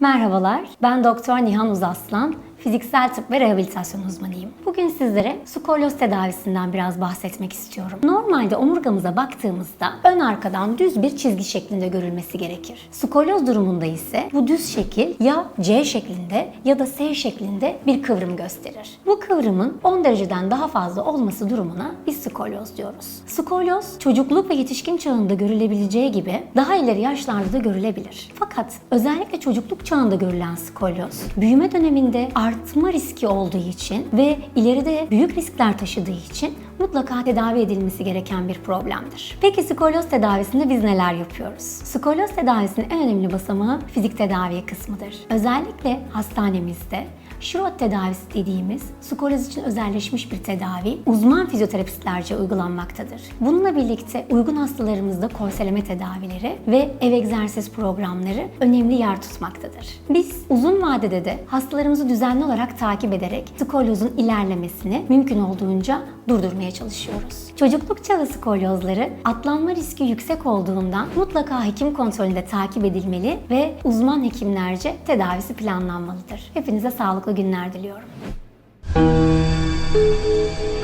Merhabalar, ben Doktor Nihan Uzaslan, fiziksel tıp ve rehabilitasyon uzmanıyım. Bugün sizlere skolyoz tedavisinden biraz bahsetmek istiyorum. Normalde omurgamıza baktığımızda ön arkadan düz bir çizgi şeklinde görülmesi gerekir. Skolyoz durumunda ise bu düz şekil ya C şeklinde ya da S şeklinde bir kıvrım gösterir. Bu kıvrımın 10 dereceden daha fazla olması durumuna biz skolyoz diyoruz. Skolyoz çocukluk ve yetişkin çağında görülebileceği gibi daha ileri yaşlarda da görülebilir. Fakat özellikle çocukluk çağında görülen skolyoz büyüme döneminde artma riski olduğu için ve ileride büyük riskler taşıdığı için mutlaka tedavi edilmesi gereken bir problemdir. Peki skolyoz tedavisinde biz neler yapıyoruz? Skolyoz tedavisinin en önemli basamağı fizik tedavi kısmıdır. Özellikle hastanemizde Şurot tedavisi dediğimiz skolyoz için özelleşmiş bir tedavi uzman fizyoterapistlerce uygulanmaktadır. Bununla birlikte uygun hastalarımızda korseleme tedavileri ve ev egzersiz programları önemli yer tutmaktadır vardır. Biz uzun vadede de hastalarımızı düzenli olarak takip ederek skolyozun ilerlemesini mümkün olduğunca durdurmaya çalışıyoruz. Çocukluk çağı skolyozları atlanma riski yüksek olduğundan mutlaka hekim kontrolünde takip edilmeli ve uzman hekimlerce tedavisi planlanmalıdır. Hepinize sağlıklı günler diliyorum. Müzik